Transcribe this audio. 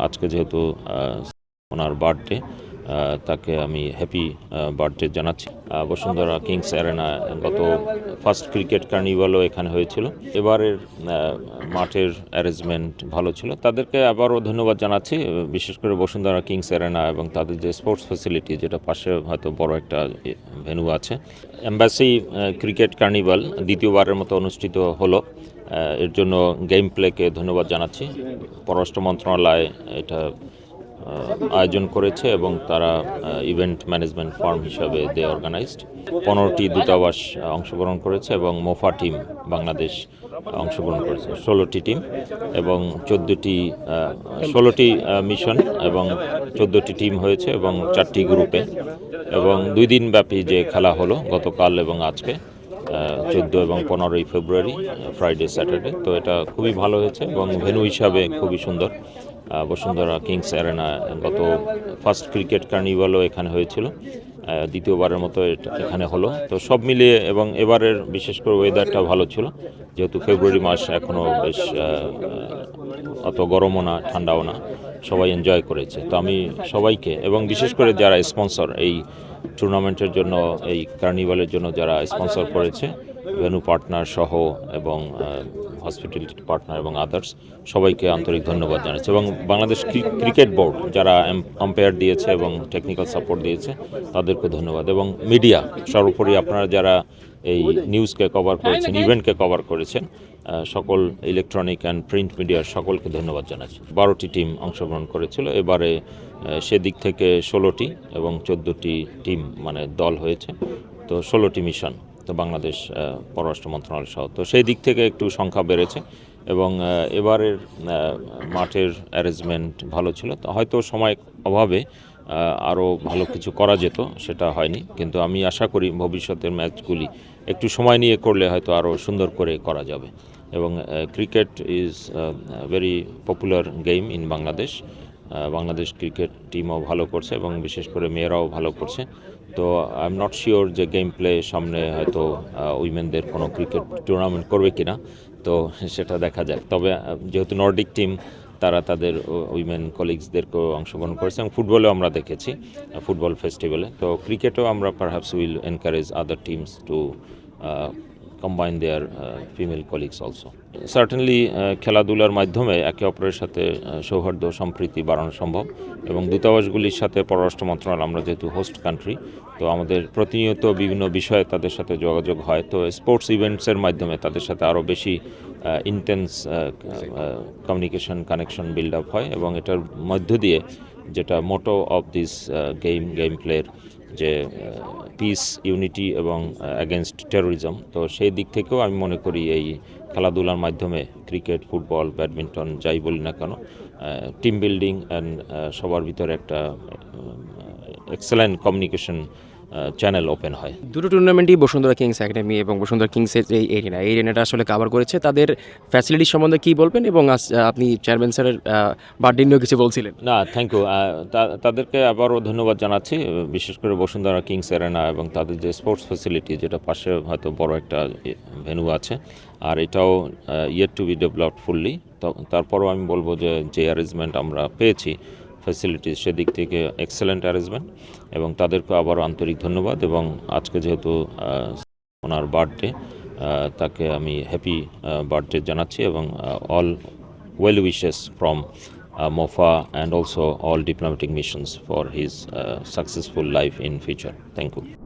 আজকে যেহেতু ওনার বার্থডে তাকে আমি হ্যাপি বার্থডে জানাচ্ছি। বসুন্ধরা কিংস অ্যারেনা গত ফার্স্ট ক্রিকেট কার্নিভালও এখানে হয়েছিল। এবারের মাঠের অ্যারেঞ্জমেন্ট ভালো ছিল। তাদেরকে আবারও ধন্যবাদ জানাচ্ছি, বিশেষ করে বসুন্ধরা কিংস অ্যারেনা এবং তাদের যে স্পোর্টস ফেসিলিটি যেটা পাশে হয়তো বড় একটা ভেন্যু আছে। এম্বাসি ক্রিকেট কার্নিভাল দ্বিতীয়বারের মতো অনুষ্ঠিত হলো। এর জন্য গেম প্লেকে ধন্যবাদ জানাচ্ছি। পররাষ্ট্র মন্ত্রণালয় এটা আয়োজন করেছে এবং তারা ইভেন্ট ম্যানেজমেন্ট ফার্ম হিসাবে দে অর্গানাইজড পনেরোটি দূতাবাস অংশগ্রহণ করেছে এবং মোফা টিম বাংলাদেশ অংশগ্রহণ করেছে। ষোলোটি টিম এবং চোদ্দোটি ষোলোটি মিশন এবং চোদ্দোটি টিম হয়েছে এবং চারটি গ্রুপে এবং দুই দিন ব্যাপী যে খেলা হলো গতকাল এবং আজকে চোদ্দ এবং পনেরোই ফেব্রুয়ারি ফ্রাইডে স্যাটারডে তো এটা খুবই ভালো হয়েছে এবং ভেন্যু হিসাবে খুবই সুন্দর। বসুন্ধরা কিংস অ্যারেনা গত ফার্স্ট ক্রিকেট কার্নিভালও এখানে হয়েছিল দ্বিতীয়বারের মতো এখানে হলো। তো সব মিলিয়ে এবং এবারের বিশেষ করে ওয়েদারটা ভালো ছিল, যেহেতু ফেব্রুয়ারি মাস এখনও বেশ অত গরমও না, ঠান্ডাও না, সবাই এনজয় করেছে। তো আমি সবাইকে এবং বিশেষ করে যারা স্পন্সর এই টুর্নামেন্টের জন্য, এই কার্নিভালের জন্য যারা স্পন্সর করেছে ভেনু পার্টনার সহ এবং হসপিটালিটি পার্টনার এবং আদার্স সবাইকে আন্তরিক ধন্যবাদ জানাচ্ছি। এবং বাংলাদেশ ক্রি- ক্রিকেট বোর্ড যারা আম্পায়ার দিয়েছে এবং টেকনিক্যাল সাপোর্ট দিয়েছে তাদেরকে ধন্যবাদ। এবং মিডিয়া সর্বোপরি আপনারা যারা এই নিউজকে কভার করেছেন ইভেন্টকে কভার করেছেন সকল ইলেকট্রনিক অ্যান্ড প্রিন্ট মিডিয়ার সকলকে ধন্যবাদ জানাচ্ছি। বারোটি টিম অংশগ্রহণ করেছিল। এবারে সেদিক থেকে ষোলোটি এবং চোদ্দোটি টিম মানে দল হয়েছে। তো ষোলোটি মিশন তো বাংলাদেশ পররাষ্ট্র মন্ত্রণালয় সহ। তো সেই দিক থেকে একটু সংখ্যা বেড়েছে এবং এবারের মাঠের অ্যারেঞ্জমেন্ট ভালো ছিল। তো হয়তো সময় অভাবে আরও ভালো কিছু করা যেত, সেটা হয়নি। কিন্তু আমি আশা করি ভবিষ্যতের ম্যাচগুলি একটু সময় নিয়ে করলে হয়তো আরও সুন্দর করে করা যাবে। এবং cricket is very popular game in Bangladesh Bangladesh cricket টিমও ভালো করছে এবং বিশেষ করে মেয়েরাও ভালো করছে। তো আই এম নট শিওর যে গেম প্লে সামনে হয়তো উইমেনদের কোনো ক্রিকেট টুর্নামেন্ট করবে কিনা, তো সেটা দেখা যাক। তবে যেহেতু নর্ডিক টিম তারা তাদের উইমেন কলিগসদেরকেও অংশগ্রহণ করেছে এবং ফুটবলেও আমরা দেখেছি ফুটবল ফেস্টিভ্যালে তো ক্রিকেটেও আমরা perhaps will encourage other teams to combine their female colleagues also certainly খেলাধুলার মাধ্যমে একে অপরের সাথে সৌহার্দ্য, সম্প্রীতি বাড়ানো সম্ভব এবং দূতাবাসগুলির সাথে পররাষ্ট্র মন্ত্রণালয়, আমরা যেহেতু হোস্ট কান্ট্রি তো আমাদের প্রতিনিয়ত বিভিন্ন বিষয়ে তাদের সাথে যোগাযোগ হয়। তো স্পোর্টস ইভেন্টসের মাধ্যমে তাদের সাথে আরও বেশি intense communication connection build up হয় এবং এটার মধ্য দিয়ে যেটা motto of this game game প্লের যে পিস ইউনিটি এবং অ্যাগেনস্ট টেরোরিজম তো সেই দিক থেকেও আমি মনে করি এই খেলাধুলার মাধ্যমে ক্রিকেট ফুটবল ব্যাডমিন্টন যাই বলি না কেন টিম বিল্ডিং অ্যান্ড সবার ভিতরে একটা এক্সেলেন্ট কমিউনিকেশন চ্যানেল ওপেন হয়। দুটো টুর্নামেন্টই বসুন্ধরা কিংস একাডেমি এবং বসুন্ধরা কিংসের এই এরিনা এই এরিনাটা আসলে কভার করেছে। তাদের ফ্যাসিলিটি সম্বন্ধে কি বলবেন? এবং আজ- আপনি চেয়ারম্যান স্যারের বার্থডে নিয়েও কিছু বলছিলেন। না থ্যাংক ইউ তাদেরকে আবারও ধন্যবাদ জানাচ্ছি বিশেষ করে বসুন্ধরা কিংস অ্যারেনা এবং তাদের যে স্পোর্টস ফ্যাসিলিটি যেটা পাশে হয়তো বড় একটা ভেন্যু আছে। আর এটাও yet to be developed fully তারপরও আমি বলব যে যে অ্যারেঞ্জমেন্ট আমরা পেয়েছি ফ্যাসিলিটিস সেদিক থেকে এক্সেলেন্ট অ্যারেঞ্জমেন্ট এবং তাদেরকে আবার আন্তরিক ধন্যবাদ এবং আজকে যেহেতু ওনার বার্থডে তাকে আমি হ্যাপি বার্থডে জানাচ্ছি এবং all well wishes from MOFA and also all diplomatic missions for his successful life in future thank you